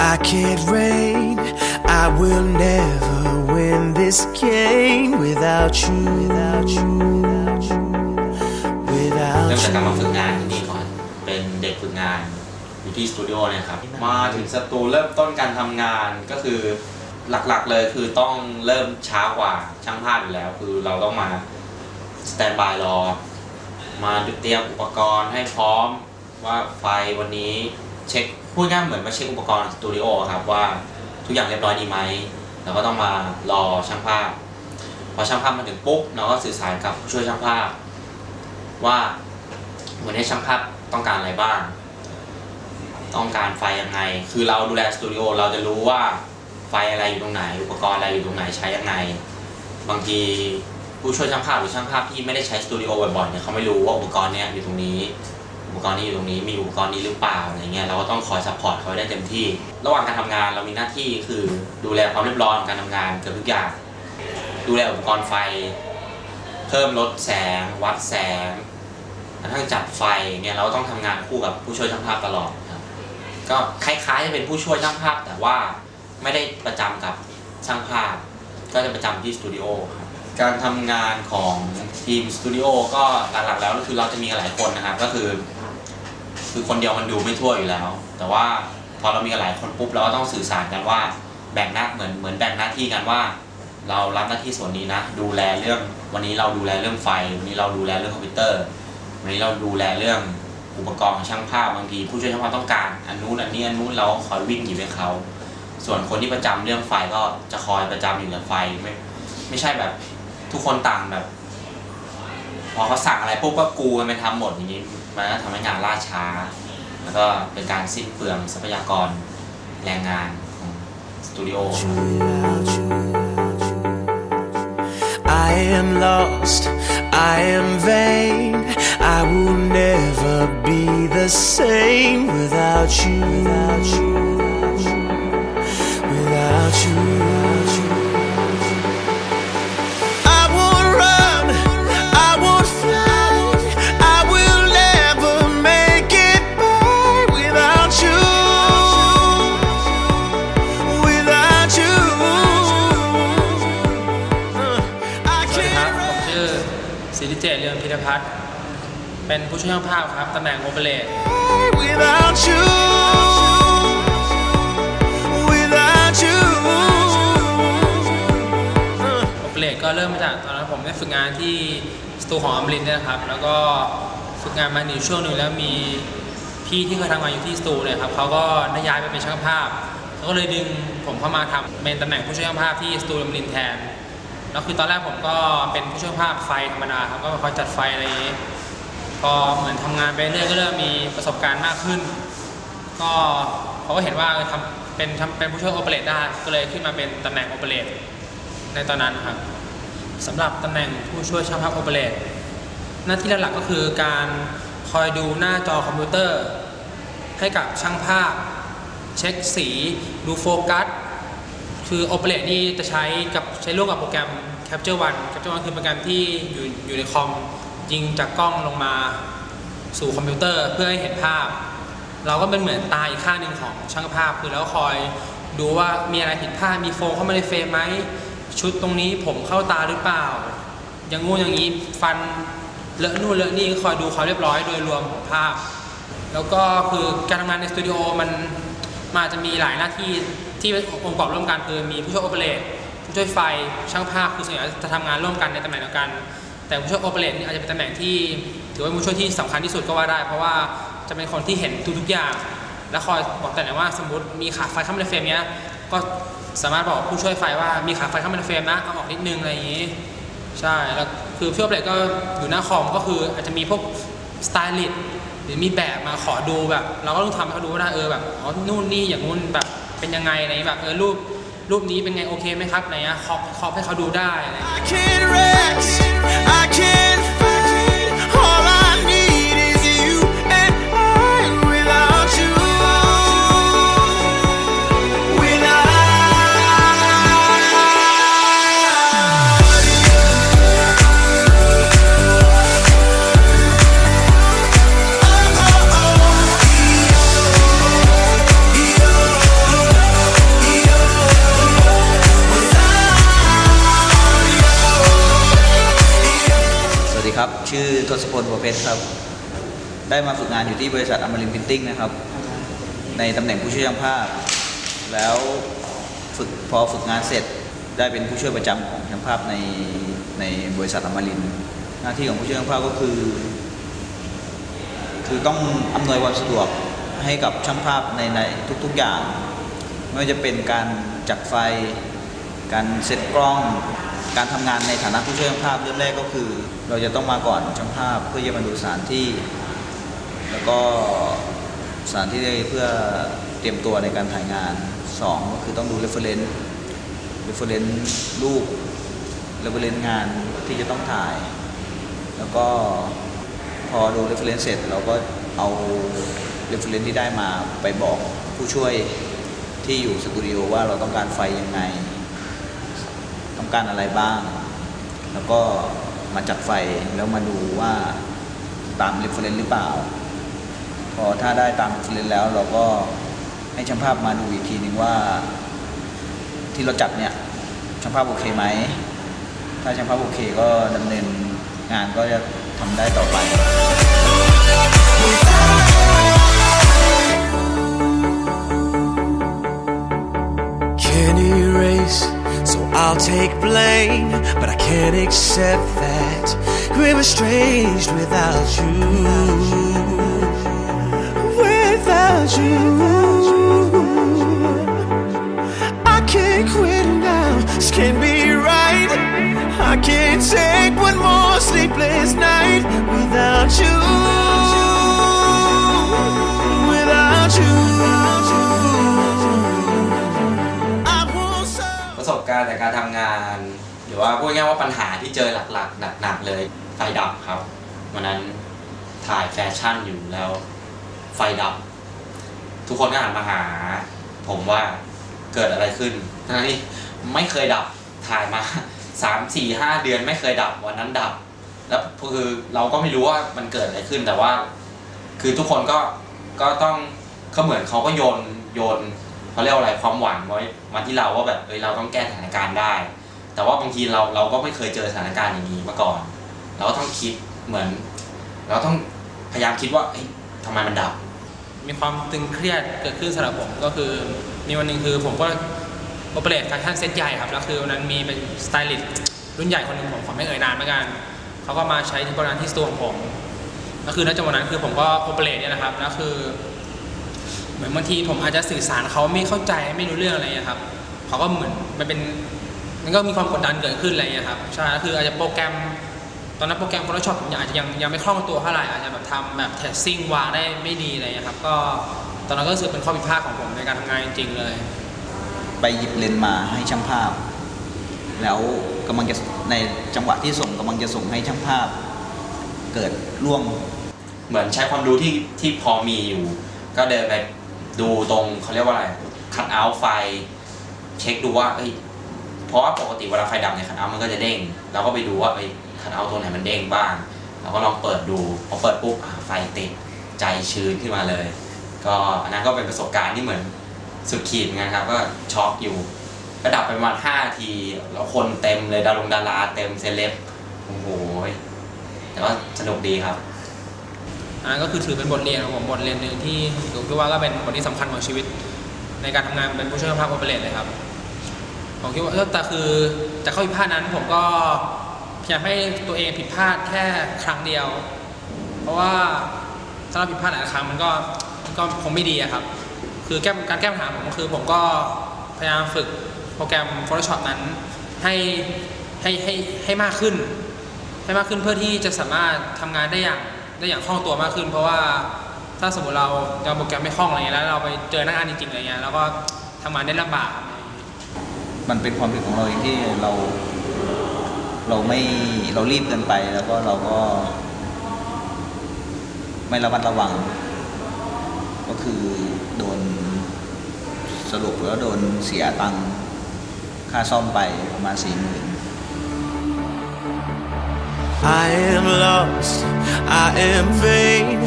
I can't reign. I will never win this game without you, without you, without you, เริ่ม without จากการมาฝึกงานที่นี่ก่อน เป็นเด็กฝึกงานอยู่ที่สตูดิโอเนี่ยครับ มาถึงสตูเริ่มต้นการทำงานก็คือหลักๆเลยคือต้องเริ่มช้ากว่าช่างภาพอยู่แล้ว คือเราต้องมาสแตนบายรอ มาเตรียมอุปกรณ์ให้พร้อมว่าไฟวันนี้เช็ค พูดง่ายเหมือนมาเช็คอุปกรณ์สตูดิโอครับว่าทุกอย่างเรียบร้อยดีไหมเราก็ต้องมารอช่างภาพ พอช่างภาพมาถึงปุ๊บเราก็สื่อสารกับผู้ช่วยช่างภาพ ว่าวันนี้ช่างภาพต้องการอะไรบ้าง ต้องการไฟยังไง คือเราดูแลสตูดิโอเราจะรู้ว่าไฟอะไรอยู่ตรงไหน อุปกรณ์อะไรอยู่ตรงไหนใช้ยังไง บางทีผู้ช่วยช่างภาพหรือช่างภาพที่ไม่ได้ใช้สตูดิโอบ่อยๆเนี่ยเขาไม่รู้ว่าอุปกรณ์เนี้ยอยู่ตรงนี้ ปกรณ์นี้อยู่ตรงนี้มีอุปกรณ์นี้หรือเปล่าอะไรเงี้ยเราก็ต้องคอยซัพพอร์ตเขาได้เต็มที่ ระหว่างการทำงานเรามีหน้าที่คือดูแลความเรียบร้อยของการทำงานเกือบทุกอย่าง ดูแลอุปกรณ์ไฟ เพิ่มลดแสง วัดแสงกระทั่งจัดไฟเนี่ยเราก็ต้องทำงานคู่กับผู้ช่วยช่างภาพตลอดครับก็คล้ายๆจะเป็นผู้ช่วยช่างภาพ แต่ว่าไม่ได้ประจำกับช่างภาพ ก็จะประจำที่สตูดิโอครับการทำงานของทีมสตูดิโอก็หลักๆแล้วก็คือเราจะมีหลายคนนะครับก็คือ คือคนเดียวมันดูไม่ทั่วอยู่แล้ว แต่ว่าพอเรามีกันหลายคนปุ๊บเราก็ต้องสื่อสารกันว่า แบ่งหน้าเหมือนเหมือนแบ่งหน้าที่กันว่า เรารับหน้าที่ส่วนนี้นะ ดูแลเรื่องวันนี้เราดูแลเรื่องไฟ วันนี้เราดูแลเรื่องคอมพิวเตอร์ วันนี้เราดูแลเรื่องอุปกรณ์ช่างภาพบางทีผู้ช่วยช่างภาพต้องการอันนู้นอันนี้อันนู้นเราคอยวิ่งหยิบให้เขา ส่วนคนที่ประจำเรื่องไฟก็จะคอยประจำอยู่กับไฟไม่ไม่ใช่แบบทุกคนต่างแบบ พอเขาสั่งอะไรปุ๊บก็กูกันไปทำหมดอย่างนี้ มันก็ทำให้งานล่าช้า แล้วก็เป็นการสิ้นเปลืองทรัพยากรแรงงานของสตูดิโอ I am lost, I am vain. I will never be the same without you, without you, จตเรืองพิรพัฒน์เป็นผู้ช่วยช่างภาพครับตำแหน่งโอเปเรต run without you, without you. Uh, โอเปเรตก็เริ่มมาจากตอนนั้นผมได้ฝึกงานที่สตูของอมรินทร์เนี่ยนะครับ แล้วก็ฝึกงานมาอยู่ช่วงหนึ่งแล้วมีพี่ที่เคยทำงานอยู่ที่สตูเนี่ยครับเขาก็ได้ย้ายไปเป็นช่างภาพเขาก็เลยดึงผมเข้ามาทำเป็นตำแหน่งผู้ช่วยช่างภาพที่สตูอมรินทร์แทน แล้วคือตอนแรกผมก็เป็นผู้ช่วยภาพไฟธรรมดาครับก็คอยจัดไฟอะไรอย่างนี้พอเหมือนทำงานไปเรื่อยก็เริ่มมีประสบการณ์มากขึ้น ก็เขาก็เห็นว่าเออทำเป็นทำเป็นผู้ช่วยโอเปเรตได้ก็เลยขึ้นมาเป็นตำแหน่งโอเปเรตในตอนนั้นครับสำหรับตำแหน่งผู้ช่วยช่างภาพโอเปเรตหน้าที่หลักๆก็คือการคอยดูหน้าจอคอมพิวเตอร์ ให้กับช่างภาพ เช็คสี ดูโฟกัส คือโอเปเรตนี่จะใช้กับใช้ร่วมกับโปรแกรม Capture One Capture One คือโปรแกรมที่อยู่อยู่ในคอมยิงจากกล้องลงมาสู่คอมพิวเตอร์เพื่อให้เห็นภาพ เราก็เป็นเหมือนตาอีกข้างหนึ่งของช่างภาพ คือแล้วคอยดูว่ามีอะไรผิดพลาดมีโฟมเข้ามาในเฟรมไหมชุดตรงนี้ผมเข้าตาหรือเปล่า อย่างงูอย่างนี้ฟันเลอะนู่นเลอะนี่คอยดูความเรียบร้อยโดยรวมของภาพ แล้วก็คือการทำงานในสตูดิโอมัน มาจะมีหลายหน้าที่ที่องค์ประกอบร่วมกันคือมีผู้ช่วยโอเปเรตผู้ช่วยไฟช่างภาพคือส่วนใหญ่จะทำงานร่วมกันในตำแหน่งเดียวกัน แต่ผู้ช่วยโอเปเรตนี่อาจจะเป็นตำแหน่งที่ ถือว่าผู้ช่วยที่สำคัญที่สุดก็ว่าได้ เพราะว่าจะเป็นคนที่เห็นทุกๆอย่าง และคอยบอกแต่ไหนว่าสมมติมีขาไฟเข้ามาในเฟรมเนี้ยก็สามารถบอกผู้ช่วยไฟว่ามีขาไฟเข้ามาในเฟรมนะเอาออกนิดนึงอะไรอย่างนี้ใช่แล้วคือพี่โอเปเรตก็อยู่หน้าคอมก็คืออาจจะมีพวกสไตลิสต์ หรือมีแบบมาขอดูแบบ เราก็ต้องทำให้เขาดูว่าเออแบบอ๋อนู่นนี่อย่างนู้นแบบเป็นยังไงอะไรอย่างนี้แบบเออรูปรูปนี้เป็นไงโอเคไหมครับไหนอะขอขอให้เขาดูได้อะไรเงี้ย ลบัวเพชรครับ ได้มาฝึกงานอยู่ที่บริษัทอมรินพิมพ์ติ้งนะครับ ในตำแหน่งผู้ช่วยช่างภาพ แล้วฝึกพอฝึกงานเสร็จได้เป็นผู้ช่วยประจำของช่างภาพในในบริษัทอมรินหน้าที่ของผู้ช่วยช่างภาพก็คือ คือต้องอำนวยความสะดวกให้กับช่างภาพในในทุก ๆอย่าง ไม่ว่าจะเป็นการจัดไฟ การเซตกล้อง การทำงานในฐานะผู้ช่วยช่างภาพเริ่มแรกก็คือ เราจะต้องมาก่อนช่างภาพเพื่อจะมาดูสถานที่ แล้วก็สถานที่เพื่อเตรียมตัวในการถ่ายงาน 2 ก็คือต้องดู reference reference รูป reference งานที่จะต้องถ่าย แล้วก็พอดู reference เสร็จ เราก็เอา reference ที่ได้มาไปบอกผู้ช่วยที่อยู่สตูดิโอว่าเราต้องการไฟยังไง การอะไรบ้าง แล้วก็มาจัดไฟแล้วมาดูว่าตาม reference หรือเปล่า พอถ้าได้ตาม reference แล้วเราก็ให้ช่างภาพมาดูอีกทีนึงว่า ที่เราจัดเนี่ยช่างภาพโอเคไหม ถ้าช่างภาพโอเคก็ดำเนินงานก็จะทำได้ต่อไป so I'll take blame. But I can't accept that we're estranged without you. Without you. I can't quit now, this can't be right. I can't take one more sleepless night without รือว่าพูดง่ายว่าปัญหาที่เจอหลักๆหนักๆเลยไฟดับครับวันนั้นถ่ายแฟชั่นอยู่แล้ว ไฟดับ ทุกคนก็หันมาหา ผมว่าเกิดอะไรขึ้นทั้งที่ไม่เคยดับถ่ายมาสามสี่ห้าเดือนไม่เคยดับวันนั้นดับ แล้วคือเราก็ไม่รู้ว่ามันเกิดอะไรขึ้นแต่ว่า คือทุกคนก็ก็ต้องเขาเหมือนเขาก็โยนโยนเขาเรียกอะไรความหวังไว้มาที่เราว่าแบบเอ้ยเราต้องแก้สถานการณ์ได้ แต่ว่าบางทีเราเราก็ไม่เคยเจอสถานการณ์อย่างนี้มาก่อน เราก็ต้องคิดเหมือน เราต้องพยายามคิดว่าเอ้ยทำไมมันดับ มีความตึงเครียดเกิดขึ้นสำหรับผมก็คือมีวันหนึ่งคือผมก็โอเปเรตแฟชั่นเซ็ตใหญ่ครับแล้วคือวันนั้นมีเป็นสไตลิสต์รุ่นใหญ่คนหนึ่งผมขอไม่เอ่ยนามเหมือนกันเขาก็มาใช้ที่บริการที่สตูของผมก็คือณจังหวะนั้นคือผมก็โอเปเรตเนี่ยนะครับแล้วคือ เหมือนบางทีผมอาจจะสื่อสารเขาไม่เข้าใจไม่รู้เรื่องอะไรครับเขาก็เหมือนมันเป็น มันก็มีความกดดันเกิดขึ้นอะไรอย่างเงี้ยครับใช่ก็คืออาจจะโปรแกรม ตอนนั้นโปรแกรม Photoshop ผมอาจจะยังยังไม่คล่องตัวเท่าไหร่อาจจะแบบทำแบบเทสซิ่งวางได้ไม่ดีอะไรอย่างเงี้ยครับก็ตอนนั้นก็รู้สึกเป็นข้อผิดพลาดของผมในการทำงานจริงๆเลย ไปหยิบเลนส์มาให้ช่างภาพ แล้วกำลังจะในจังหวะที่ส่งกำลังจะส่งให้ช่างภาพ เกิดร่วงเหมือนใช้ความรู้ที่ที่พอมีอยู่ ก็เดินไปดูตรงเขาเรียกว่าอะไรคัดเอาท์ไฟ เช็คดูว่าเอ้ย เพราะว่าปกติเวลาไฟดับเนี่ยคัดเอามันก็จะเด้ง เราก็ไปดูว่าเอ้ยคัดเอาตัวไหนมันเด้งบ้าง เราก็ลองเปิดดูพอเปิดปุ๊บไฟติดใจชื้นขึ้นมาเลย ก็อันนั้นก็เป็นประสบการณ์ที่เหมือนสุดขีดเหมือนกันครับ ก็ช็อกอยู่ก็ดับไปประมาณ5นาทีแล้วคนเต็มเลยดารงดาราเต็มเซเลบโอ้โหแต่ว่าสนุกดีครับอันนั้นก็คือถือเป็นบทเรียนของผมบทเรียนหนึ่งที่ผมคิดว่าก็เป็นบทที่สำคัญของชีวิต ในการทำงานเป็นผู้ช่วยภาพโอเปเรตเลยครับ ผมคิดว่าเออแต่คือจากข้อผิดพลาดนั้นผมก็พยายามให้ตัวเองผิดพลาดแค่ครั้งเดียว เพราะว่าถ้าเราผิดพลาดหลายครั้งมันก็ก็คงไม่ดีครับ คือแก้การแก้ปัญหาผมคือ ผมก็พยายามฝึกโปรแกรม Photoshop นั้นให้ให้ให้ให้มากขึ้น ให้มากขึ้นเพื่อที่จะสามารถทำงานได้อย่างได้อย่างคล่องตัวมากขึ้น เพราะว่าถ้าสมมติเราเราโปรแกรมไม่คล่องอะไรเงี้ยแล้วเราไปเจอหน้างานจริงๆอะไรเงี้ยแล้วก็ทำงานได้ลำบาก มันเป็นความผิดของเราเองที่เรา เราไม่เรารีบเกินไปแล้วก็เราก็ ไม่ระมัดระวัง ก็คือโดนสรุปแล้วโดนเสียตังค่าซ่อมไปประมาณสี่หมื่น I am lost, I am vain.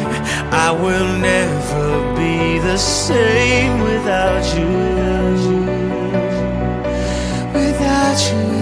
I will never be the same without you. 情。